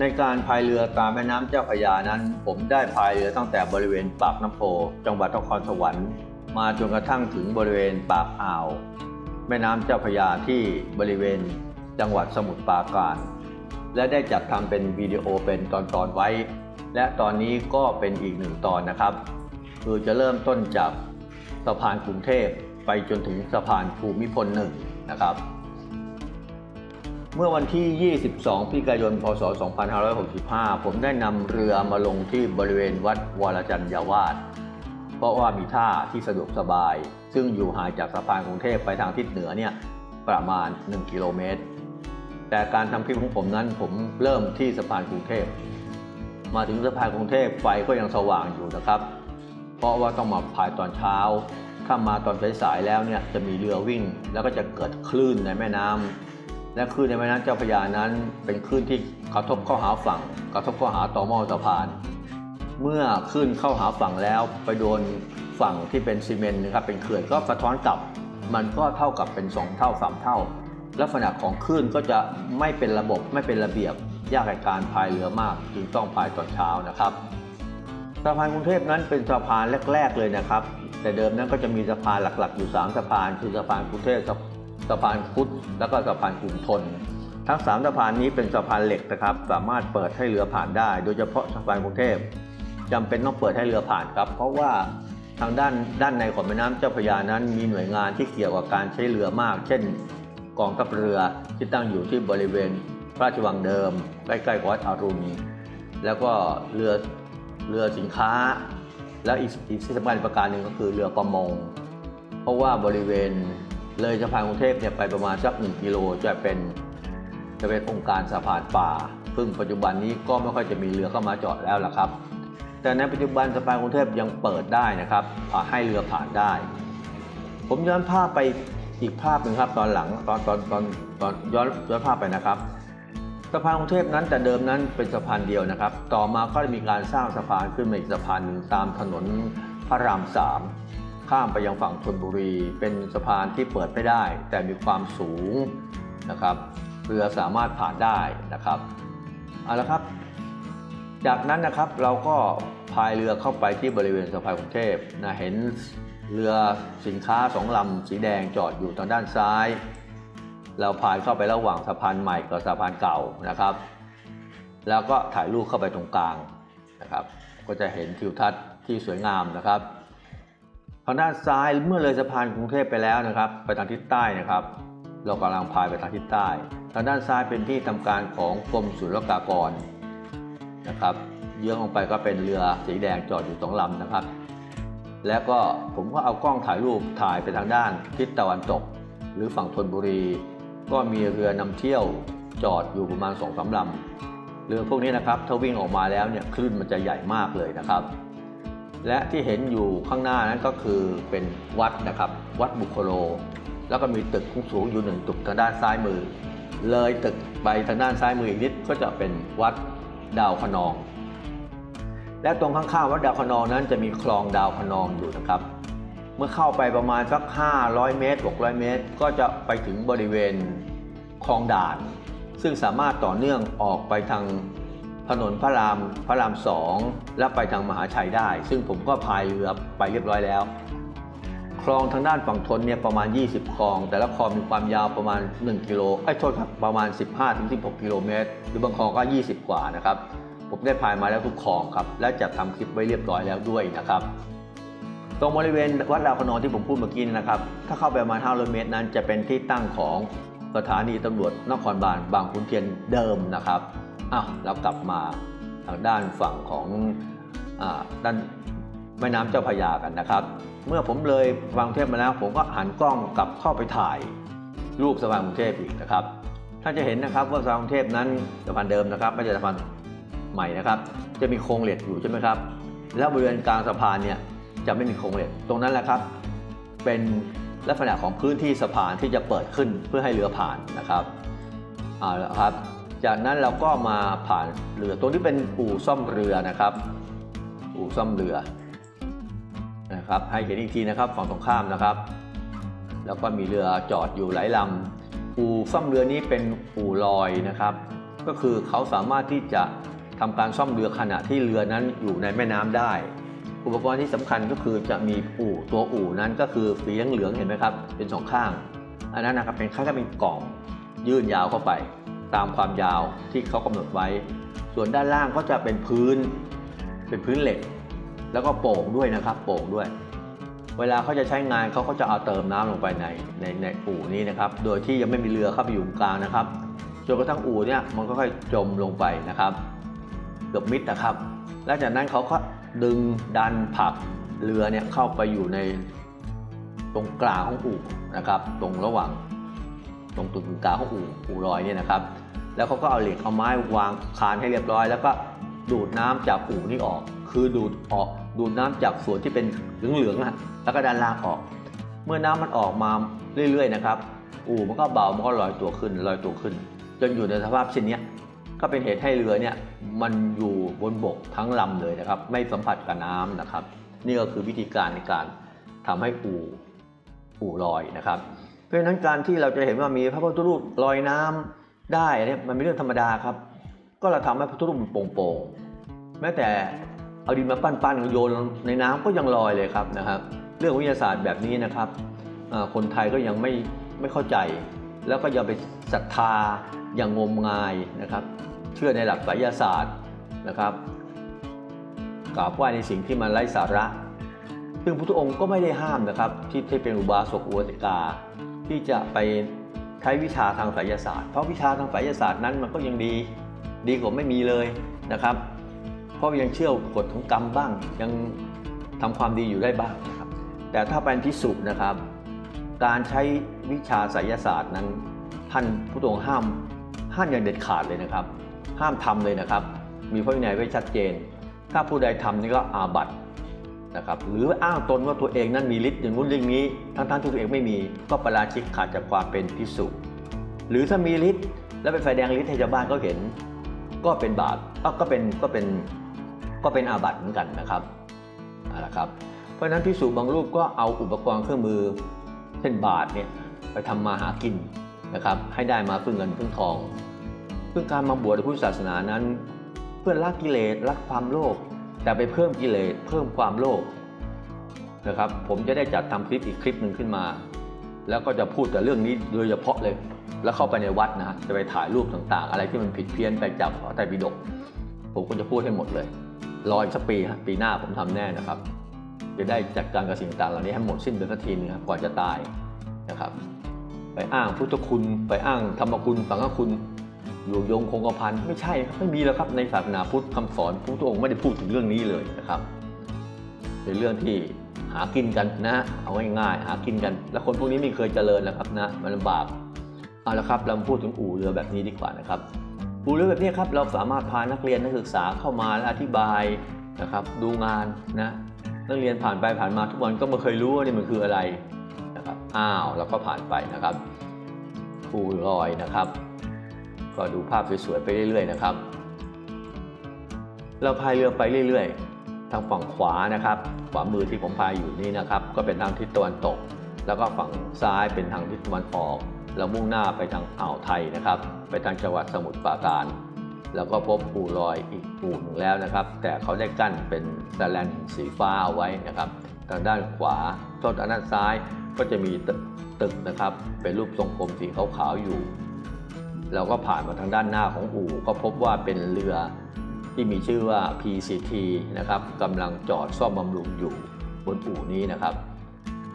ในการพายเรือตามแม่น้ำเจ้าพระยานั้น ผมได้พายเรือตั้งแต่บริเวณปากน้ำโพ จังหวัดนครสวรรค์ มาจนกระทั่งถึงบริเวณปากอ่าว แม่น้ำเจ้าพระยาที่บริเวณจังหวัดสมุทรปราการ และได้จัดทำเป็นวิดีโอเป็นตอนๆไว้ และตอนนี้ก็เป็นอีกหนึ่งตอนนะครับ คือจะเริ่มต้นจากสะพานกรุงเทพไปจนถึงสะพานภูมิพลหนึ่งนะครับ เมื่อวันที่ 22 พฤศจิกายน พศ 2565 ผมได้นำเรือมาลงที่บริเวณวัดวรจันยาวาสเพราะว่ามีท่าที่สะดวกสบาย ซึ่งอยู่ห่างจากสะพานกรุงเทพไปทางทิศเหนือเนี่ยประมาณ 1 กิโลเมตร แต่การทำคลิปของผมนั้นผมเริ่มที่สะพานกรุงเทพ มาถึงสะพานกรุงเทพไฟก็ยังสว่างอยู่นะครับ เพราะว่าต้องมาพายตอนเช้า ถ้ามาตอนสายๆแล้วเนี่ยจะมีเรือวิ่ง แล้วก็จะเกิดคลื่นในแม่น้ำ และคลื่นในแม่น้ำเจ้าพระยานั้น เป็นคลื่นที่กระทบเข้าหาฝั่ง กระทบเข้าหาต่อหม้อสะพาน เมื่อคลื่นเข้าหาฝั่งแล้วไปโดนฝั่งที่เป็นซีเมนต์นะครับเป็นเขื่อนก็สะท้อนกลับ มันก็เท่ากับเป็น 2 เท่า 3 เท่า ลักษณะของคลื่นก็จะไม่เป็นระบบไม่เป็นระเบียบ ยากในการพายเรือมาก จึงต้องพายตอนเช้านะครับสะพานกรุงเทพนั้นเป็นสะพานแรก ๆ เลยนะครับ แต่เดิมนั้นก็จะมีสะพานหลักๆ อยู่ 3 สะพาน คือสะพานกรุงเทพ สะพานพุทธแล้วก็สะพานกรุงทน ทั้ง3สะพานนี้เป็นสะพานเหล็กนะครับ สามารถเปิดให้เรือผ่านได้ โดยเฉพาะสะพานกรุงเทพจำเป็นต้องเปิดให้เรือผ่านครับ เพราะว่าทางด้านด้านในของแม่น้ำเจ้าพระยานั้น มีหน่วยงานที่เกี่ยวกับการใช้เรือมาก เช่น กองทัพเรือที่ตั้งอยู่ที่บริเวณพระราชวังเดิมใกล้ๆกวัดอรุณแล้วก็เรือเรือสินค้า แล้วอีกอีกที่สำคัญประการหนึ่งก็คือเรือประมง เพราะว่าบริเวณ เลยสะพานกรุงเทพเนี่ยไปประมาณสักหนึ่งกิโลจะเป็นจะเป็นองค์การสะพานป่า ซึ่งปัจจุบันนี้ก็ไม่ค่อยจะมีเรือเข้ามาจอดแล้วล่ะครับ แต่ในปัจจุบันสะพานกรุงเทพยังเปิดได้นะครับอ่าให้เรือผ่านได้ ผมย้อนภาพไปอีกภาพหนึ่งครับตอนหลังตอนตอนตอนตอนย้อนย้อนภาพไปนะครับสะพานกรุงเทพนั้นแต่เดิมนั้นเป็นสะพานเดียวนะครับ ต่อมาก็ได้มีการสร้างสะพานขึ้นมาอีกสะพานหนึ่งตามถนนพระรามสาม ข้ามไปยังฝั่งธนบุรี เป็นสะพานที่เปิดไม่ได้ แต่มีความสูงนะครับเรือสามารถผ่านได้นะครับเอาละครับ จากนั้นนะครับเราก็พายเรือเข้าไปที่บริเวณสะพานกรุงเทพนะเห็นเรือสินค้าสองลำสีแดงจอดอยู่ทางด้านซ้าย เราพายเข้าไประหว่างสะพานใหม่กับสะพานเก่านะครับ แล้วก็ถ่ายรูปเข้าไปตรงกลางนะครับ ก็จะเห็นทิวทัศน์ที่สวยงามนะครับ ทางด้านซ้ายเมื่อเลยสะพานกรุงเทพไปแล้วนะครับ ไปทางทิศใต้นะครับ เรากำลังพายไปทางทิศใต้ ทางด้านซ้ายเป็นที่ทำการของกรมศุลกากรนะครับเยื้องลงไปก็เป็นเรือสีแดงจอดอยู่สองลำนะครับ แล้วก็ผมก็เอากล้องถ่ายรูปถ่ายไปทางด้านทิศตะวันตก หรือฝั่งธนบุรี ก็มีเรือนำเที่ยวจอดอยู่ประมาณสองสามลำเรือพวกนี้นะครับถ้าวิ่งออกมาแล้วเนี่ยคลื่นมันจะใหญ่มากเลยนะครับ และที่เห็นอยู่ข้างหน้านั้นก็คือเป็นวัดนะครับ วัดบุคโล แล้วก็มีตึกสูงอยู่หนึ่งตึกทางด้านซ้ายมือ เลยตึกไปทางด้านซ้ายมืออีกนิดก็จะเป็นวัดดาวคะนอง และตรงข้างๆวัดดาวคะนองนั้นจะมีคลองดาวคะนองอยู่นะครับ เมื่อเข้าไปประมาณสัก 500 เมตร 600 เมตร ก็จะไปถึงบริเวณคลองด่าน ซึ่งสามารถต่อเนื่องออกไปทาง ถนนพระรามพระรามสองและไปทางมหาชัยได้ ซึ่งผมก็พายเรือไปเรียบร้อยแล้ว คลองทางด้านฝั่งทนเนี่ยประมาณ 20 คลอง แต่ละคลองมีความยาวประมาณ 1 กิโลไอ้โทษครับประมาณ 15-16 กิโลเมตร หรือบางคลองก็ 20 กว่านะครับ ผมได้พายมาแล้วทุกคลองครับ และจัดทำคลิปไว้เรียบร้อยแล้วด้วยนะครับตรงบริเวณวัดดาวคะนองที่ผมพูดเมื่อกี้นะครับ ถ้าเข้าไปประมาณ500เมตรนั้น จะเป็นที่ตั้งของสถานีตำรวจนครบาลบางขุนเทียนเดิมนะครับ อ้าวเรากลับมาทางด้านฝั่งของอาด้านแม่น้ำเจ้าพระยากันนะครับ เมื่อผมเลยบางกรุงเทพมาแล้ว ผมก็หันกล้องกลับเข้าไปถ่ายรูปสะพานกรุงเทพอีกนะครับถ้านจะเห็นนะครับว่าสะพานกรุงเทพนั้นสะพานเดิมนะครับไม่ใช่สะพานใหม่นะครับ จะมีโครงเหล็กอยู่ใช่ไหมครับ แล้วบริเวณกลางสะพานเนี่ยจะไม่มีโครงเหล็กตรงนั้นแหละครับ เป็นลักษณะของพื้นที่สะพานที่จะเปิดขึ้นเพื่อให้เรือผ่านนะครับเอาละครับ จากนั้นเราก็มาผ่านเรือตรงนี้เป็นอู่ซ่อมเรือนะครับ อู่ซ่อมเรือนะครับให้เห็นอีกทีนะครับฝั่งตรงข้ามนะครับ แล้วก็มีเรือจอดอยู่หลายลำอู่ซ่อมเรือนี้เป็นอู่ลอยนะครับ ก็คือเขาสามารถที่จะทำการซ่อมเรือขณะที่เรือนั้นอยู่ในแม่น้ำได้ อุปกรณ์ที่สำคัญก็คือจะมีอู่ตัวอู่นั้นก็คือสีเหลืองเห็นไหมครับเป็นสองข้าง อันนั้นนะครับเป็นคล้ายๆเป็นกล่องยื่นยาวเข้าไป ตามความยาวที่เขากำหนดไว้ ส่วนด้านล่างก็จะเป็นพื้น เป็นพื้นเหล็ก แล้วก็โป่งด้วยนะครับ โป่งด้วย เวลาเขาจะใช้งานเขาก็จะเอาเติมน้ำลงไปในในในอู่นี้นะครับ โดยที่ยังไม่มีเรือเข้าไปอยู่กลางนะครับจนกระทั่งอู่เนี่ยมันก็ค่อยจมลงไปนะครับเกือบมิดนะครับ แล้วจากนั้นเขาก็ดึงดันผลักเรือเนี่ยเข้าไปอยู่ในตรงกลางของอู่นะครับ ตรงระหว่างตรงจุดกึ่งกลางของอู่อู่ลอยเนี่ยนะครับ แล้วเขาก็เอาเหล็กเอาไม้วางคานให้เรียบร้อย แล้วก็ดูดน้ำจากอู่นี่ออก คือดูดออกดูดน้ำจากส่วนที่เป็นเหลืองๆนะแล้วก็ด้านลางออก เมื่อน้ำมันออกมาเรื่อยๆนะครับอู่มันก็เบามันก็ลอยตัวขึ้นลอยตัวขึ้น จนอยู่ในสภาพเช่นนี้ก็เป็นเหตุให้เรือเนี่ยมันอยู่บนบกทั้งลำเลยนะครับ ไม่สัมผัสกับน้ำนะครับ นี่ก็คือวิธีการในการทำให้อู่อู่ลอยนะครับ เพราะฉะนั้นการที่เราจะเห็นว่ามีพระพุทธรูปลอยน้ำ ได้เนี่ยมันเป็นเรื่องธรรมดาครับ ก็เราทำให้พระพุทธรูปมันโป่งๆแม้แต่เอาดินมาปั้นๆโยนในน้ำก็ยังลอยเลยครับนะครับ เรื่องวิทยาศาสตร์แบบนี้นะครับคนไทยก็ยังไม่ไม่เข้าใจ แล้วก็ยังไปศรัทธาอย่างงมงายนะครับ เชื่อในหลักไสยศาสตร์นะครับกราบไหว้ในสิ่งที่มันไร้สาระ ซึ่งพระพุทธองค์ก็ไม่ได้ห้ามนะครับ ที่ที่เป็นอุบาสกอุบาสิกา ที่จะไป ใช้วิชาทางไสยศาสตร์ เพราะวิชาทางไสยศาสตร์นั้นมันก็ยังดีดีกว่าไม่มีเลยนะครับ เพราะยังเชื่อกฎของกรรมบ้าง ยังทำความดีอยู่ได้บ้างนะครับ แต่ถ้าเป็นพิสุนะครับ การใช้วิชาไสยศาสตร์นั้น ท่านผู้ทรงห้ามห้ามอย่างเด็ดขาดเลยนะครับ ห้ามทำเลยนะครับ มีพระวินัยไว้ชัดเจน ถ้าผู้ใดทำนี่ก็อาบัติ นะครับหรืออ้างตนว่าตัวเองนั้นมีฤทธิ์อย่างนู้นเรื่องนี้ทั้งๆที่ตัวเองไม่มีก็ประราชิกขาดจากความเป็นพิสุหรือถ้ามีฤทธิ์แล้วเป็นไฟแดงฤทธิ์ให้ชาวบ้านก็เห็น ก็เป็นบาปก็เป็นก็เป็นก็เป็นอาบัติเหมือนกันนะครับเอาละครับ เพราะฉะนั้นพิสูจบางรูปก็เอาอุปกรณ์เครื่องมือเช่นบาทเนี่ยไปทำมาหากินนะครับ ให้ได้มาเพึ่งเงินเพึ่งทองซึ่งการมาบวชในพุทธศาสนานั้น เพื่อละกิเลสละความโลภ แต่ไปเพิ่มกิเลสเพิ่มความโลภนะครับ ผมจะได้จัดทำคลิปอีกคลิปหนึ่งขึ้นมา แล้วก็จะพูดแต่เรื่องนี้โดยเฉพาะเลย แล้วเข้าไปในวัดนะจะไปถ่ายรูปต่างๆ อะไรที่มันผิดเพี้ยนไปจากพระไตรปิฎกผมก็จะพูดให้หมดเลยรออีกสักปีฮะปีหน้าผมทำแน่นะครับ จะได้จัดการกับสิ่งต่างเหล่านี้ให้หมดสิ้นไปสักทีนึงครับก่อนจะตายนะครับ ไปอ้างพุทธคุณ ไปอ้างธรรมคุณสังฆคุณ อยู่ยงคงกระพันไม่ใช่ครับไม่มีแล้วครับในศาสนาพุทธคำสอนพระพุทธองค์ไม่ได้พูดถึงเรื่องนี้เลยนะครับเป็นเรื่องที่หากินกันนะ เอาง่ายๆหากินกัน แล้วคนพวกนี้ไม่เคยเจริญแล้วครับนะมันลำบากเอาละครับเรามาพูดถึงอู่เรือแบบนี้ดีกว่านะครับอู่เรือแบบนี้ครับเราสามารถพานักเรียนนักศึกษาเข้ามาและอธิบายนะครับดูงานนะนักเรียนผ่านไปผ่านมาทุกวันก็ไม่เคยรู้ว่านี่มันคืออะไรนะครับอ้าวเราก็ผ่านไปนะครับอู่ลอยนะครับ ก็ดูภาพสวยๆไปเรื่อยๆนะครับ เราพายเรือไปเรื่อยๆ ทางฝั่งขวานะครับ ขวามือที่ผมพายอยู่นี่นะครับ ก็เป็นทางทิศตะวันตก แล้วก็ฝั่งซ้ายเป็นทางทิศตะวันออก เรามุ่งหน้าไปทางอ่าวไทยนะครับ ไปทางจังหวัดสมุทรปราการ แล้วก็พบปูลอยอีกปูหนึ่งแล้วนะครับ แต่เขาได้กั้นเป็นสแลนสีฟ้าเอาไว้นะครับ ทางด้านขวาต้นทางด้านซ้ายก็จะมีตึกนะครับ เป็นรูปทรงกลมสีขาวๆอยู่ เราก็ผ่านมาทางด้านหน้าของอู่ ก็พบว่าเป็นเรือที่มีชื่อว่า PCT นะครับกำลังจอดซ่อมบำรุงอยู่บนอู่นี้นะครับ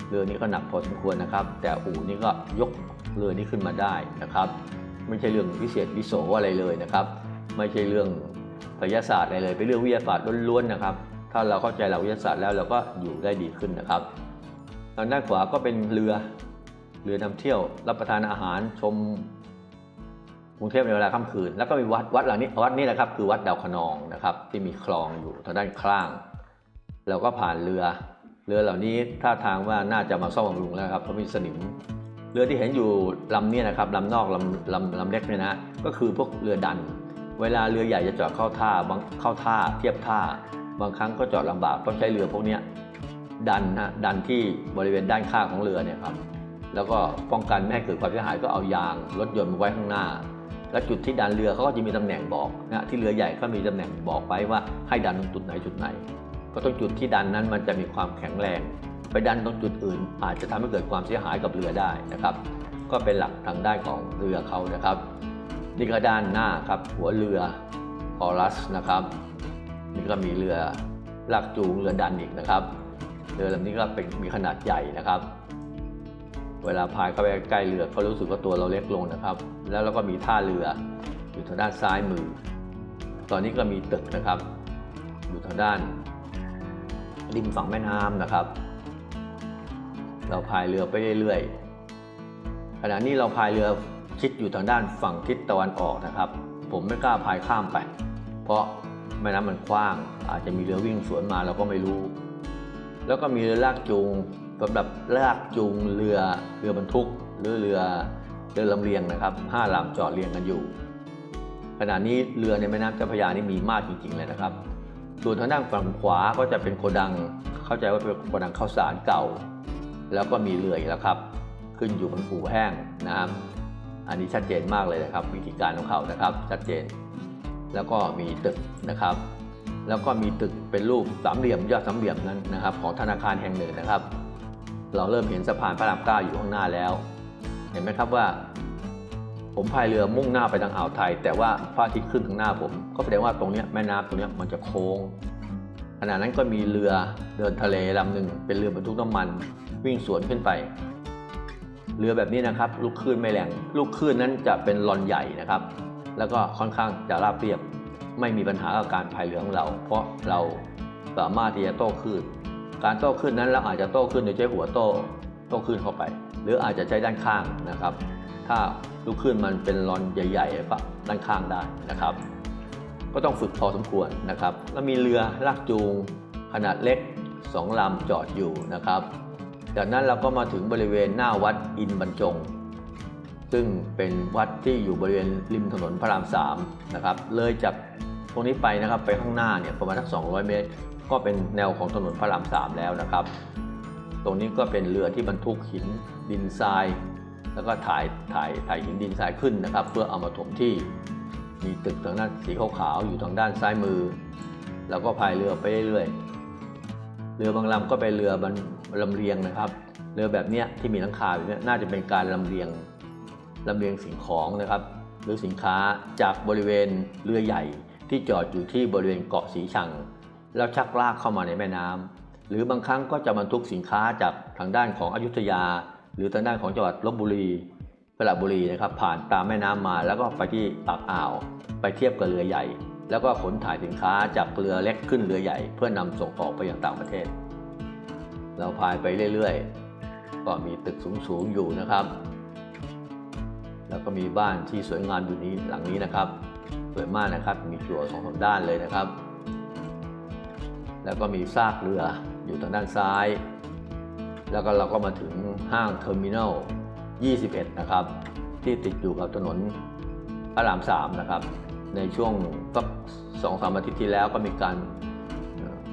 เรือนี้ก็หนักพอสมควรนะครับ แต่อู่นี้ก็ยกเรือนี้ขึ้นมาได้นะครับ ไม่ใช่เรื่องวิเศษวิโสอะไรเลยนะครับ ไม่ใช่เรื่องไสยศาสตร์อะไรเลย เป็นเรื่องวิทยาศาสตร์ล้วนๆนะครับ ถ้าเราเข้าใจหลักวิทยาศาสตร์แล้วเราก็อยู่ได้ดีขึ้นนะครับ ทางด้านขวาก็เป็นเรือเรือนำเที่ยวรับประทานอาหารชม กรุงเทพในเวลาค่ำคืน แล้วก็มีวัดวัดหลังนี้วัดนี้แหละครับคือวัดดาวคะนองนะครับ ที่มีคลองอยู่ทางด้านข้างเราก็ผ่านเรือ เรือเหล่านี้ท่าทางว่าน่าจะมาซ่อมบำรุงแล้วครับเพราะมีสนิม เรือที่เห็นอยู่ลำนี้นะครับลำนอกลำลำลำเล็กเนี่ยนะก็คือพวกเรือดัน เวลาเรือใหญ่จะจอดเข้าท่าบางเข้าท่า เทียบท่า บางครั้งก็จอดลำบากต้องใช้เรือพวกนี้ดันนะดันที่บริเวณด้านข้างของเรือเนี่ยครับแล้วก็ป้องกันไม่ให้เกิดความเสียหายก็เอายางรถยนต์มาไว้ข้างหน้า และจุดที่ดันเรือเขาก็จะมีตำแหน่งบอกนะที่เรือใหญ่ก็มีตำแหน่งบอกไว้ว่าให้ดันตรงจุดไหนจุดไหน ก็ตรงจุดที่ดันนั้นมันจะมีความแข็งแรง ไปดันตรงจุดอื่น อาจจะทำให้เกิดความเสียหายกับเรือได้นะครับ ก็เป็นหลักทางด้านของเรือเขานะครับนี่ก็ด้านหน้าครับหัวเรือคอรัสนะครับนี่ก็มีเรือลากจูงเรือดันอีกนะครับ เรือลำนี้ก็เป็นมีขนาดใหญ่นะครับ เวลาพายเข้าไปใกล้เรือเขารู้สึกว่าตัวเราเล็กลงนะครับ แล้วเราก็มีท่าเรืออยู่ทางด้านซ้ายมือ ตอนนี้ก็มีตึกนะครับ อยู่ทางด้านริมฝั่งแม่น้ำนะครับ เราพายเรือไปเรื่อยๆขณะนี้เราพายเรือชิดอยู่ทางด้านฝั่งทิศตะวันออกนะครับ ผมไม่กล้าพายข้ามไป เพราะแม่น้ำมันกว้าง อาจจะมีเรือวิ่งสวนมาเราก็ไม่รู้ แล้วก็มีเรือลากจูง สำหรับลากจูงเรือเรือบรรทุกหรือเรือเรือลำเลียงนะครับห้าลำจอดเรียงกันอยู่ ขณะนี้เรือในแม่น้ำเจ้าพระยานี่มีมากจริง ๆ เลยนะครับ ส่วนทางด้านฝั่งขวาก็จะเป็นโกดังเข้าใจว่าเป็นโกดังข้าวสารเก่า แล้วก็มีเรืออีกแล้วครับ ขึ้นอยู่บนผูแห้งนะครับอันนี้ชัดเจนมากเลยนะครับ วิธีการของเขานะครับชัดเจน แล้วก็มีตึกนะครับ แล้วก็มีตึกเป็นรูปสามเหลี่ยมยอดสามเหลี่ยมนั้นนะครับ ของธนาคารแห่งหนึ่งนะครับ เราเริ่มเห็นสะพานพระรามเก้าอยู่ข้างหน้าแล้ว เห็นไหมครับว่า ผมพายเรือมุ่งหน้าไปทางอ่าวไทย แต่ว่าพระอาทิตย์ขึ้นทางหน้าผม ก็แสดงว่าตรงนี้แม่น้ำตรงนี้มันจะโค้งขณะนั้นก็มีเรือเดินทะเลลำหนึ่งเป็นเรือบรรทุกน้ำมัน วิ่งสวนขึ้นไป เรือแบบนี้นะครับ ลูกคลื่นไม่แรงลูกคลื่นนั้นจะเป็นลอนใหญ่นะครับ แล้วก็ค่อนข้างจะราบเรียบ ไม่มีปัญหากับการพายเรือของเรา เพราะเราสามารถที่จะโต้คลื่น การโต้คลื่นนั้นเราอาจจะโต้คลื่นโดยใช้หัวโต้โต้คลื่นเข้าไป หรืออาจจะใช้ด้านข้างนะครับ ถ้าลูกคลื่นมันเป็นลอนใหญ่ๆก็ด้านข้างได้นะครับ ก็ต้องฝึกพอสมควรนะครับ แล้วมีเรือลากจูงขนาดเล็กสองลำจอดอยู่นะครับ จากนั้นเราก็มาถึงบริเวณหน้าวัดอินบรรจง ซึ่งเป็นวัดที่อยู่บริเวณริมถนนพระรามสามนะครับ เลยจากตรงนี้ไปนะครับไปข้างหน้าเนี่ยประมาณสัก200 เมตร ก็เป็นแนวของถนนพระรามสามแล้วนะครับ ตรงนี้ก็เป็นเรือที่บรรทุกหินดินทราย แล้วก็ถ่ายถ่ายถ่ายหินดินทรายขึ้นนะครับ เพื่อเอามาถมที่ มีตึกทางด้านสีขาวๆอยู่ทางด้านซ้ายมือ แล้วก็พายเรือไปเรื่อยๆ เรือบางลำก็เป็นเรือบรรลำเลียงนะครับ เรือแบบนี้ที่มีหลังคาแบบนี้น่าจะเป็นการลำเลียงลำเลียงสิ่งของนะครับ หรือสินค้าจากบริเวณเรือใหญ่ที่จอดอยู่ที่บริเวณเกาะสีชัง แล้วชักลากเข้ามาในแม่น้ำหรือบางครั้งก็จะบรรทุกสินค้าจากทางด้านของอยุธยา หรือทางด้านของจังหวัดลบบุรีสระบุรีนะครับผ่านตามแม่น้ำมาแล้วก็ไปที่ปากอ่าว ไปเทียบกับเรือใหญ่ แล้วก็ขนถ่ายสินค้าจากเรือเล็กขึ้นเรือใหญ่ เพื่อนำส่งออกไปยังต่างประเทศ เราพายไปเรื่อยๆ ก็มีตึกสูงๆอยู่นะครับ แล้วก็มีบ้านที่สวยงามอยู่นี้หลังนี้นะครับสวยมากนะครับมีจั่วสองสาด้านเลยนะครับ แล้วก็มีซากเรืออยู่ทางด้านซ้าย แล้วก็เราก็มาถึงห้างเทอร์มินอล21 นะครับ ที่ติดอยู่กับถนนพระราม 3 นะครับ ในช่วงสักสองสามอาทิตย์ที่แล้วก็มีการ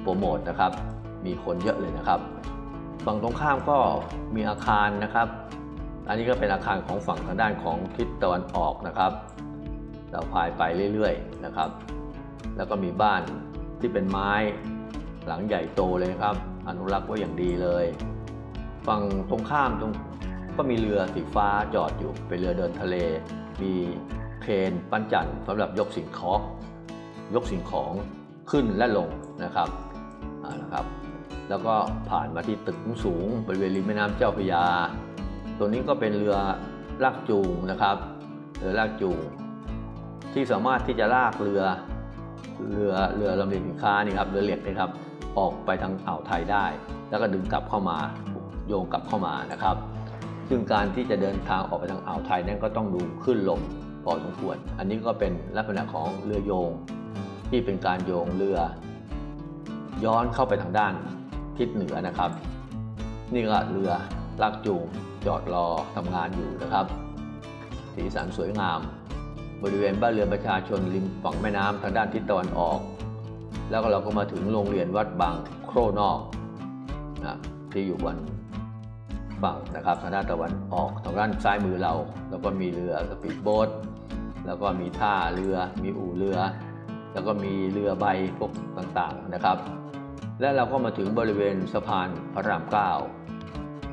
โปรโมทนะครับ มีคนเยอะเลยนะครับ ฝั่งตรงข้ามก็มีอาคารนะครับ อันนี้ก็เป็นอาคารของฝั่งทางด้านของทิศตะวันออกนะครับ เราพายไปเรื่อยๆนะครับ แล้วก็มีบ้านที่เป็นไม้ หลังใหญ่โตเลยนะครับ อนุรักษ์ไว้อย่างดีเลย ฝั่งตรงข้ามตรงก็มีเรือสีฟ้าจอดอยู่เป็นเรือเดินทะเล มีเครนปั้นจันทร์สำหรับยกสิ่งของยกสิ่งของขึ้นและลงนะครับนะครับ แล้วก็ผ่านมาที่ตึกสูงบริเวณริมแม่น้ำเจ้าพระยา ตัวนี้ก็เป็นเรือลากจูงนะครับเรือลากจูงที่สามารถที่จะลากเรือเรือเรือลำเลียงสินค้านี่ครับเรือเหล็กนี่ครับ ออกไปทางอ่าวไทยได้ แล้วก็ดึงกลับเข้ามาโยงกลับเข้ามานะครับ ซึ่งการที่จะเดินทางออกไปทางอ่าวไทยนั้นก็ต้องดูขึ้นลมพอสมควร อันนี้ก็เป็นลักษณะของเรือโยง ที่เป็นการโยงเรือ ย้อนเข้าไปทางด้านทิศเหนือนะครับ นี่ก็เรือลากจูงจอดรอทำงานอยู่นะครับสีสันสวยงาม บริเวณบ้านเรือนประชาชนริมฝั่งแม่น้ำทางด้านทิศตะวันออก แล้วก็เราก็มาถึงโรงเรียนวัดบางโครนอกนะที่อยู่บนฝั่งนะครับทางด้านตะวันออกทางด้านซ้ายมือเรา แล้วก็มีเรือสปีดโบ๊ทแล้วก็มีท่าเรือมีอู่เรือ แล้วก็มีเรือใบพวกต่างๆนะครับ และเราก็มาถึงบริเวณสะพานพระรามเก้า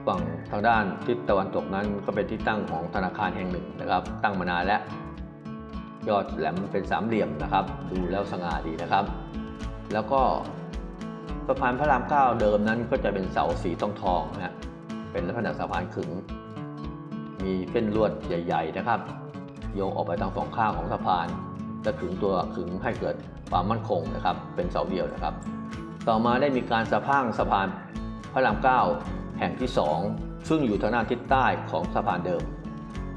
ฝั่งทางด้านทิศตะวันตกนั้นก็เป็นที่ตั้งของธนาคารแห่งหนึ่งนะครับ ตั้งมานานแล้วยอดแหลมเป็นสามเหลี่ยมนะครับ ดูแล้วสง่าดีนะครับ แล้วก็สะพานพระรามเก้าเดิมนั้นก็จะเป็นเสาสีทองทองนะฮะเป็นลักษณะสะพานขึง มีเส้นลวดใหญ่ ๆ นะครับ โยงออกไปทางสองข้างของสะพานจะขึงตัวขึงให้เกิดความมั่นคงนะครับ เป็นเสาเดียวนะครับ ต่อมาได้มีการสะพางสะพานพระรามเก้าแห่งที่สองซึ่งอยู่ทางด้านทิศใต้ของสะพานเดิม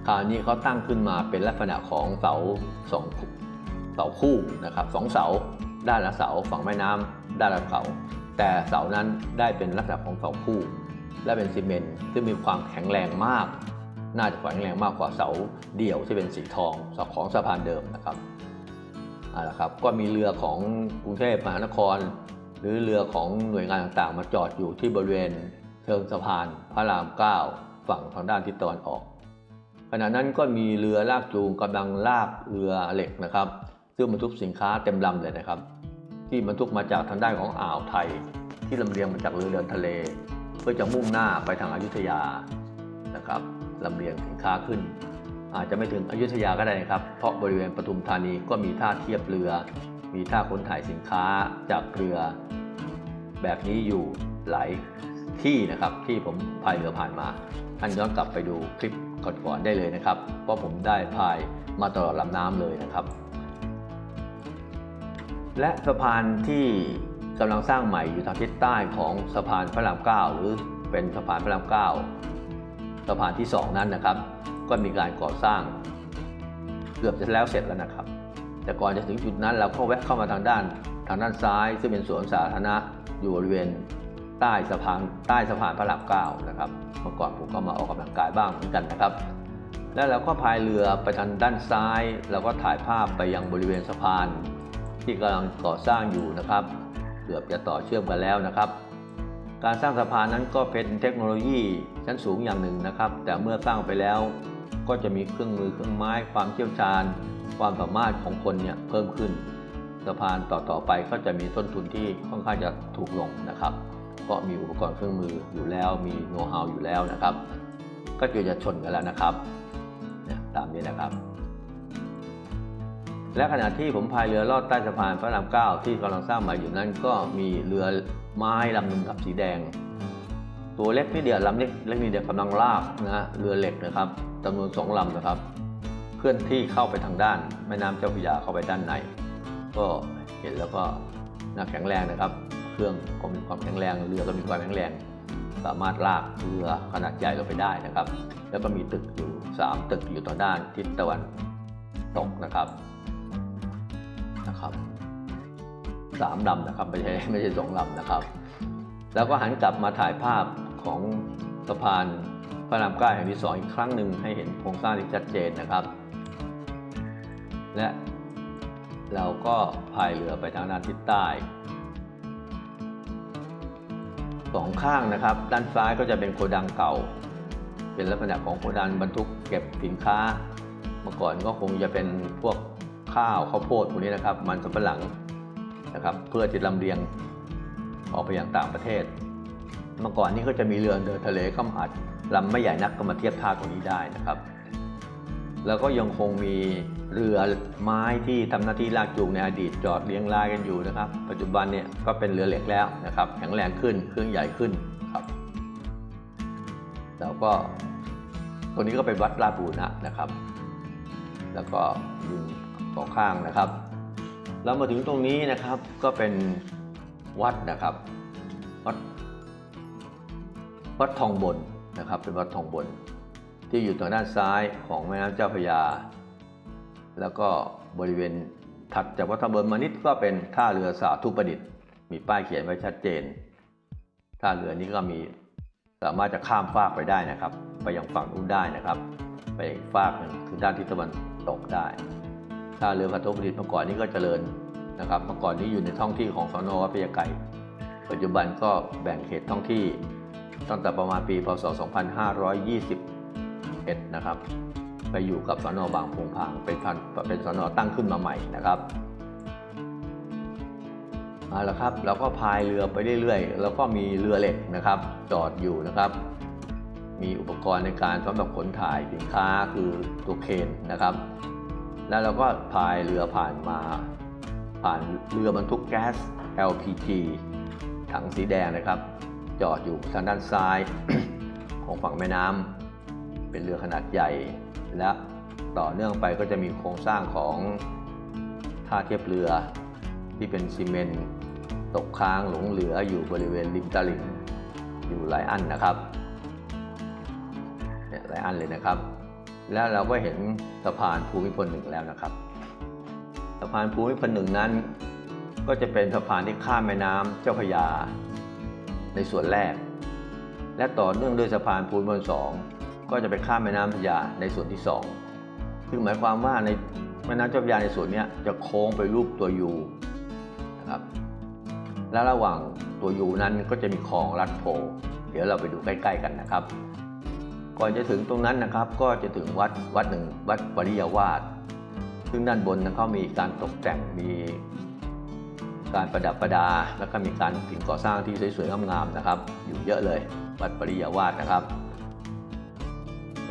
คราวนี้เขาตั้งขึ้นมาเป็นลักษณะของเสาสองเสาคู่นะครับสองเสา ด้านละเสาฝั่งแม่น้ำด้านละเสาแต่เสานั้นได้เป็นลักษณะของเสาคู่ และเป็นซีเมนต์ซึ่งมีความแข็งแรงมาก น่าจะแข็งแรงมากกว่าเสาเดี่ยวที่เป็นสีทองของสะพานเดิมนะครับเอาละครับก็มีเรือของกรุงเทพมหานคร หรือเรือของหน่วยงานต่างๆ มาจอดอยู่ที่บริเวณเชิงสะพานพระรามเก้าฝั่งทางด้านทิศตะวันออกขณะนั้นก็มีเรือลากจูงกำลังลากเรือเหล็กนะครับ ซึ่งบรรทุกสินค้าเต็มลำเลยนะครับ ที่บรรทุกมาจากทางด้านของอ่าวไทย ที่ลำเลียงมาจากเรือเดินทะเล เพื่อจะมุ่งหน้าไปทางอายุทยานะครับลำเลียงสินค้าขึ้น อาจจะไม่ถึงอายุธยาก็ได้นะครับ เพราะบริเวณปทุมธานีก็มีท่าเทียบเรือ มีท่าขนถ่ายสินค้าจากเรือ แบบนี้อยู่หลายที่นะครับที่ผมพายเรือผ่านมา ท่านย้อนกลับไปดูคลิปก่อนๆได้เลยนะครับเพราะผมได้พายมาตลอดลำน้ำเลยนะครับ และสะพานที่กำลังสร้างใหม่อยู่ทางทิศใต้ของสะพานพระรามเก้าหรือเป็นสะพานพระรามเก้าสะพานที่สองนั้นนะครับ ก็มีการก่อสร้างเกือบจะแล้วเสร็จแล้วนะครับ แต่ก่อนจะถึงจุดนั้นเราก็แวะเข้ามาทางด้านทางด้านซ้าย ซึ่งเป็นสวนสาธารณะอยู่บริเวณใต้สะพานใต้สะพานพระรามเก้านะครับเมื่อก่อนผมก็มาออกกำลังกายบ้างเหมือนกันนะครับ แล้วเราก็พายเรือไปทางด้านซ้าย เราก็ถ่ายภาพไปยังบริเวณสะพาน ที่กำลังก่อสร้างอยู่นะครับ เกือบจะต่อเชื่อมกันแล้วนะครับ การสร้างสะพานนั้นก็เป็นเทคโนโลยีชั้นสูงอย่างหนึ่งนะครับ แต่เมื่อสร้างไปแล้วก็จะมีเครื่องมือเครื่องไม้ ความเชี่ยวชาญ ความสามารถของคนเนี่ยเพิ่มขึ้น สะพานต่อๆไปก็จะมีต้นทุนที่ค่อนข้างจะถูกลงนะครับ ก็มีอุปกรณ์เครื่องมืออยู่แล้ว มีโน้ตฮาวอยู่แล้วนะครับ ก็จะจะชนกันแล้วนะครับเนี่ยตามนี้นะครับ และขณะที่ผมพายเรือลอดใต้สะพานพระรามเก้าที่กำลังสร้างใหม่อยู่นั้น ก็มีเรือไม้ลำหนึ่งกับสีแดง ตัวเล็กนี่เดียวลำเล็กเล็กนี่เดียวกำลังลากนะฮะเรือเหล็กนะครับจำนวนสองลำนะครับ เคลื่อนที่เข้าไปทางด้าน แม่น้ำเจ้าพระยาเข้าไปด้านใน ก็เห็นแล้วก็น่าแข็งแรงนะครับ เครื่องก็มีความแข็งแรงเรือก็มีความแข็งแรง สามารถลากเรือขนาดใหญ่ลงไปได้นะครับ แล้วก็มีตึกอยู่ 3 ตึกอยู่ต่อด้านทิศตะวันตกนะครับ นะครับสามลำนะครับไม่ใช่ไม่ใช่สองลำนะครับ แล้วก็หันกลับมาถ่ายภาพของสะพานพระรามเก้าแห่งที่สองอีกครั้งหนึ่งให้เห็นโครงสร้างที่ชัดเจนนะครับ และเราก็พายเรือไปทางด้านทิศใต้สองข้างนะครับ ด้านซ้ายก็จะเป็นโกดังเก่า เป็นลักษณะของโกดังบรรทุกเก็บสินค้า เมื่อก่อนก็คงจะเป็นพวก ข้าวข้าวโพดพวกนี้นะครับมันสำปะหลังนะครับเพื่อที่ลำเลียงออกไปยังต่างประเทศ เมื่อก่อนนี้ก็จะมีเรือเดินทะเลเข้ามาอัดลำไม่ใหญ่นักก็มาเทียบท่าตรงนี้ได้นะครับ แล้วก็ยังคงมีเรือไม้ที่ทำหน้าที่ลากจูงในอดีตจอดเรียงรายกันอยู่นะครับ ปัจจุบันเนี่ยก็เป็นเรือเหล็กแล้วนะครับแข็งแรงขึ้นเครื่องใหญ่ขึ้นครับแล้วก็ตรงนี้ก็เป็นวัดราชบูรณะนะครับ แล้วก็อยู่ สองข้างนะครับ แล้วมาถึงตรงนี้นะครับก็เป็นวัดนะครับ วัดวัดทองบนนะครับ เป็นวัดทองบน ที่อยู่ทางด้านซ้ายของแม่น้ำเจ้าพระยา แล้วก็บริเวณถัดจากวัดทองบนมานิดก็เป็นท่าเรือสาธุประดิษฐ์ มีป้ายเขียนไว้ชัดเจน ท่าเรือนี้ก็มีสามารถจะข้ามฟากไปได้นะครับ ไปยังฝั่งนู้นได้นะครับ ไปอีกฟากหนึ่งคือด้านทิศตะวันตกได้ ท่าเรือสาธุประดิษฐ์เมื่อก่อนนี้ก็เจริญนะครับ เมื่อก่อนนี้อยู่ในท้องที่ของสนอวัดพระยาไกรปัจจุบันก็แบ่งเขตท้องที่ตั้งแต่ประมาณปีพศ 2521 นะครับ ไปอยู่กับสนอบางพงพางเป็นพันเป็นสนตั้งขึ้นมาใหม่นะครับเอาละครับเราก็พายเรือไปเรื่อยๆ แล้วก็มีเรือเหล็กนะครับ จอดอยู่นะครับ มีอุปกรณ์ในการสำหรับขนถ่ายสินค้าคือตัวเคนนะครับ แล้วเราก็พายเรือผ่านมา ผ่านเรือบรรทุกแก๊ส LPG ถังสีแดงนะครับ จอดอยู่ทางด้านซ้ายของฝั่งแม่น้ำเป็นเรือขนาดใหญ่ และต่อเนื่องไปก็จะมีโครงสร้างของท่าเทียบเรือที่เป็นซีเมนต์ตกค้างหลงเหลืออยู่บริเวณริมตลิ่งอยู่หลายอันนะครับเนี่ยหลายอันเลยนะครับ แล้วเราก็เห็นสะพานภูมิพลหนึ่งแล้วนะครับ สะพานภูมิพลหนึ่งนั้น ก็จะเป็นสะพานที่ข้ามแม่น้ำเจ้าพระยา ในส่วนแรก และต่อเนื่องด้วยสะพานภูมิพลสองก็จะไปข้ามแม่น้ำพระยาในส่วนที่สองซึ่งหมายความว่าในแม่น้ำเจ้าพระยาในส่วนนี้จะโค้งไปรูปตัวยูนะครับ และระหว่างตัวยูนั้นก็จะมีคลองลัดโพเดี๋ยวเราไปดูใกล้ ๆ กันนะครับ ก่อนจะถึงตรงนั้นนะครับ ก็จะถึงวัดวัดหนึ่งวัดปริยาวาสซึ่งด้านบนนะเขามีการตกแต่งมีการประดับประดา แล้วก็มีการสิ่งก่อสร้างที่สวยๆงามๆนะครับ อยู่เยอะเลย วัดปริยาวาสนะครับ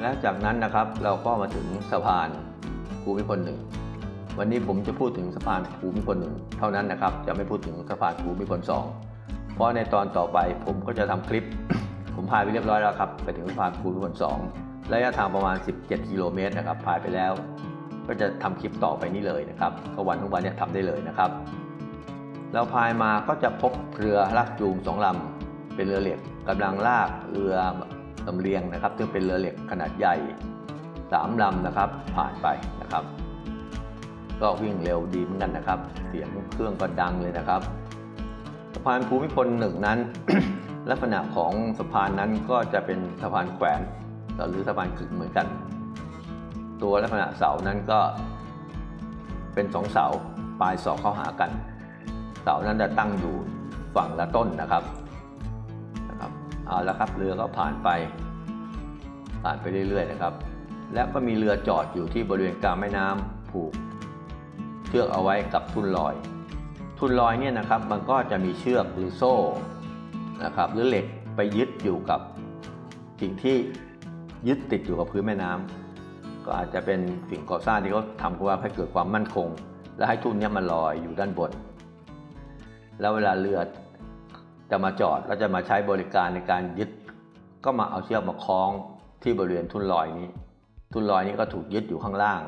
และจากนั้นนะครับเราก็มาถึงสะพานภูมิพลหนึ่งวันนี้ผมจะพูดถึงสะพานภูมิพลหนึ่งเท่านั้นนะครับ จะไม่พูดถึงสะพานภูมิพลสองเพราะในตอนต่อไปผมก็จะทำคลิป ผมพายไปเรียบร้อยแล้วครับ ไปถึงพานภูมิพลสองระยะทางประมาณ 17 กิโลเมตรนะครับพายไปแล้ว ก็จะทำคลิปต่อไปนี้เลยนะครับก็วันทั้งวันเนี่ยทำได้เลยนะครับเราพายมาก็จะพบเรือลากจูงสองลำเป็นเรือเหล็กกำลังลากเรือลำเลียงนะครับ ซึ่งเป็นเรือเหล็กขนาดใหญ่สามลำนะครับ ผ่านไปนะครับ ก็วิ่งเร็วดีเหมือนกันนะครับ เสียงเครื่องก็ดังเลยนะครับสะพานภูมิพลหนึ่งนั้น ลักษณะของสะพานนั้นก็จะเป็นสะพานแขวนหรือสะพานขึงเหมือนกัน ตัวลักษณะเสานั้นก็เป็นสองเสาปลายสอกเข้าหากัน เสานั้นจะตั้งอยู่ฝั่งละต้นนะครับนะครับเอาละครับเรือก็ผ่านไป ผ่านไปเรื่อยๆนะครับ และก็มีเรือจอดอยู่ที่บริเวณกลางแม่น้ำผูกเชือกเอาไว้กับทุ่นลอย ทุ่นลอยเนี่ยนะครับมันก็จะมีเชือกหรือโซ่ นะครับหรือเหล็กไปยึดอยู่กับสิ่งที่ยึดติดอยู่กับพื้นแม่น้ำก็อาจจะเป็นสิ่งก่อสร้างที่เขาทำขึ้นมาให้เกิดความมั่นคง และให้ทุ่นนี้มันลอยอยู่ด้านบน แล้วเวลาเรือจะมาจอดแล้วจะมาใช้บริการในการยึด ก็มาเอาเชือกมาคล้องที่บริเวณทุ่นลอยนี้ ทุ่นลอยนี้ก็ถูกยึดอยู่ข้างล่าง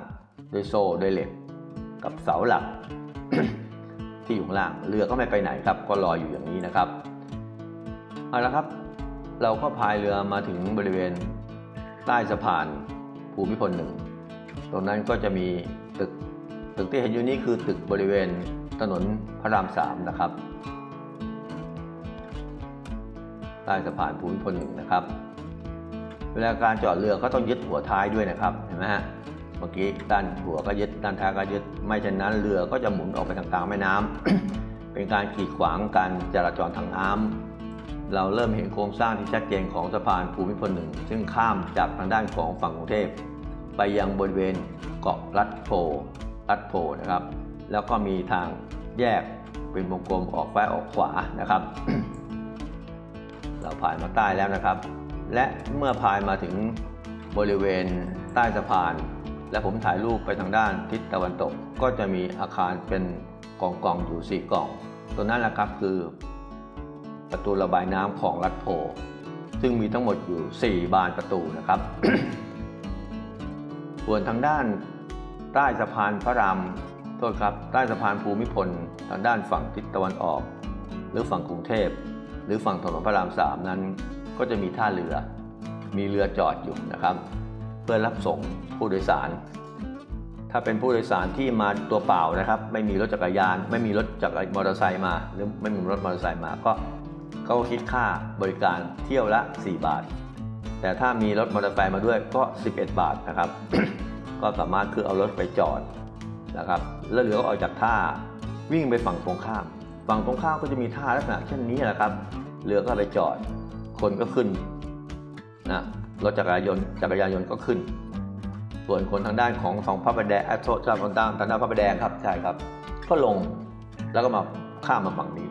ด้วยโซ่ด้วยเหล็ก กับเสาหลักที่อยู่ข้างล่างเรือก็ไม่ไปไหนครับ ก็ลอยอยู่อย่างนี้นะครับ เอาละครับ เราก็พายเรือมาถึงบริเวณใต้สะพานภูมิพลหนึ่ง ตรงนั้นก็จะมีตึก ตึกที่เห็นอยู่นี้คือตึกบริเวณถนนพระรามสามนะครับ ใต้สะพานภูมิพลหนึ่งนะครับ เวลาการจอดเรือก็ต้องยึดหัวท้ายด้วยนะครับ เห็นไหมฮะ เมื่อกี้ด้านหัวก็ยึดด้านท้ายก็ยึด ไม่เช่นนั้นเรือก็จะหมุนออกไปทางกลางแม่น้ำเป็นการกีดขวางการจราจรทางน้ำ เราเริ่มเห็นโครงสร้างที่ชัดเจนของสะพานภูมิพลหนึ่งซึ่งข้ามจากทางด้านของฝั่งกรุงเทพ ไปยังบริเวณเกาะลัดโพลัดโพนะครับ แล้วก็มีทางแยกเป็นวงกลมออกซ้ายออกขวานะครับ เราผ่านมาใต้แล้วนะครับ และเมื่อพายมาถึงบริเวณใต้สะพาน และผมถ่ายรูปไปทางด้านทิศตะวันตก ก็จะมีอาคารเป็นกองกองๆอยู่ 4กล่อง ตัวนั้นแหละครับคือ ประตูระบายน้ำของรัฐโพ ซึ่งมีทั้งหมดอยู่ 4 บานประตูนะครับ ส่วนทางด้านใต้สะพานพระรามโทษครับใต้สะพานภูมิพลทางด้านฝั่งทิศตะวันออก หรือฝั่งกรุงเทพ หรือฝั่งถนนพระรามสามนั้น ก็จะมีท่าเรือ มีเรือจอดอยู่นะครับ เพื่อรับส่งผู้โดยสาร ถ้าเป็นผู้โดยสารที่มาตัวเปล่านะครับ ไม่มีรถจักรยาน ไม่มีรถจักรมอเตอร์ไซค์มา หรือไม่มีรถมอเตอร์ไซค์มาก็ เขาก็คิดค่าบริการเที่ยวละ 4 บาท แต่ถ้ามีรถมอเตอร์ไซค์มาด้วยก็ 11 บาทนะครับ ก็สามารถคือเอารถไปจอดนะครับ แล้วเรือก็ออกจากท่าวิ่งไปฝั่งตรงข้าม ฝั่งตรงข้ามก็จะมีท่าลักษณะเช่นนี้แหละครับ เรือก็ไปจอด คนก็ขึ้นนะรถจักรยานยนต์จักรยานยนต์ก็ขึ้น ส่วนคนทางด้านของสองพระประแดงอโทษครับทางด้านทางด้านพระประแดงครับใช่ครับ ก็ลงแล้วก็มาข้ามมาฝั่งนี้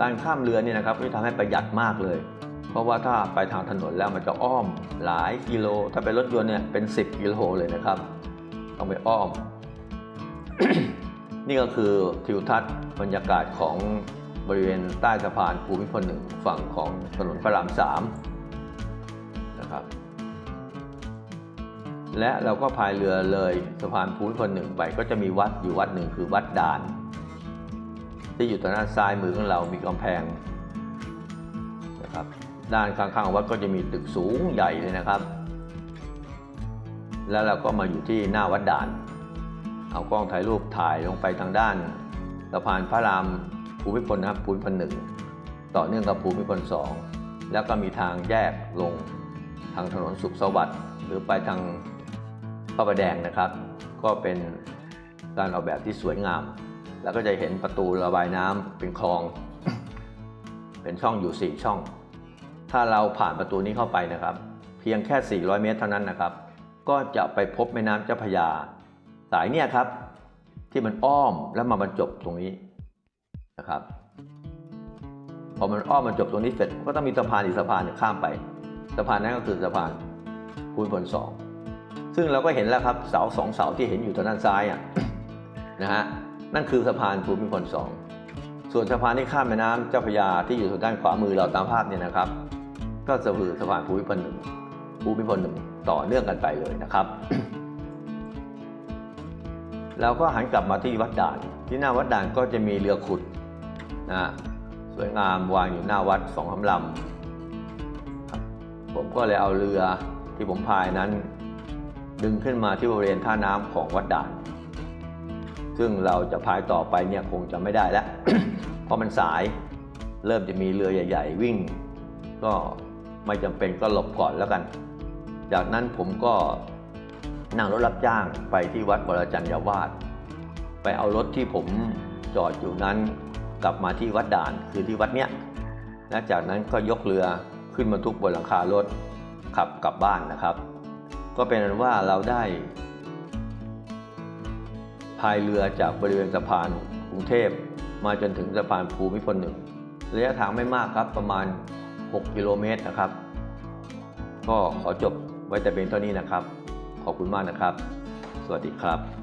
การข้ามเรือเนี่ยนะครับนี่ทำให้ประหยัดมากเลย เพราะว่าถ้าไปทางถนนแล้วมันจะอ้อมหลายกิโล ถ้าเป็นรถยนต์เนี่ยเป็น 10 กิโลเลยนะครับ ต้องไปอ้อม นี่ก็คือทิวทัศน์บรรยากาศของบริเวณใต้สะพานภูมิพลหนึ่งฝั่งของถนนพระรามสามนะครับ และเราก็พายเรือเลยสะพานภูมิพลหนึ่งไปก็จะมีวัดอยู่วัดหนึ่งคือวัดด่าน ที่อยู่ทางด้านซ้ายมือของเรามีกำแพงนะครับด้านข้างๆวัดก็จะมีตึกสูงใหญ่เลยนะครับ แล้วเราก็มาอยู่ที่หน้าวัดด่าน เอากล้องถ่ายรูปถ่ายลงไปทางด้านสะพานพระรามภูมิพลนะครับภูมิพลหนึ่งต่อเนื่องกับภูมิพลสองแล้วก็มีทางแยกลงทางถนนสุขสวัสดิ์หรือไปทางพระประแดงนะครับ ก็เป็นการออกแบบที่สวยงาม แล้วก็จะเห็นประตูระบายน้ำเป็นคลอง เป็นช่องอยู่ 4 ช่อง ถ้าเราผ่านประตูนี้เข้าไปนะครับ เพียงแค่ 400 เมตรเท่านั้นนะครับ ก็จะไปพบแม่น้ำเจ้าพระยา สายเนี่ยครับ ที่มันอ้อมแล้วมาบรรจบตรงนี้นะครับพอมันอ้อมบรรจบตรงนี้เสร็จก็ต้องมีสะพานอีกสะพานข้ามไปสะพานนั้นก็คือสะพานภูมิพลสองซึ่งเราก็เห็นแล้วครับเสาสองเสาที่เห็นอยู่ทางด้านซ้ายอะนะฮะ นั่นคือสะพานภูมิพลสองส่วนสะพานที่ข้ามแม่น้ำเจ้าพระยาที่อยู่ทางด้านขวามือเราตามภาพเนี่ยนะครับ ก็จะคือสะพานภูมิพลหนึ่งภูมิพลหนึ่งต่อเนื่องกันไปเลยนะครับเราก็หันกลับมาที่วัดด่าน ที่หน้าวัดด่านก็จะมีเรือขุดนะสวยงามวางอยู่หน้าวัดสองลำลำผมก็เลยเอาเรือที่ผมพายนั้น ดึงขึ้นมาที่บริเวณท่าน้ำของวัดด่าน ซึ่งเราจะพายต่อไปเนี่ยคงจะไม่ได้แล้ว เพราะมันสายเริ่มจะมีเรือใหญ่ ๆ วิ่ง ก็ไม่จำเป็นก็หลบก่อนแล้วกัน จากนั้นผมก็นั่งรถรับจ้างไปที่วัดบรจันยาวาสไปเอารถที่ผมจอดอยู่นั้นกลับมาที่วัดด่านคือที่วัดเนี้ยและจากนั้นก็ยกเรือขึ้นมาทุกบนหลังคารถขับกลับบ้านนะครับ ก็เป็นว่าเราได้ พายเรือจากบริเวณสะพานกรุงเทพ มาจนถึงสะพานภูมิพลหนึ่งระยะทางไม่มากครับประมาณ 6 กิโลเมตรนะครับ ก็ขอจบไว้แต่เพียงเท่านี้นะครับ ขอบคุณมากนะครับ สวัสดีครับ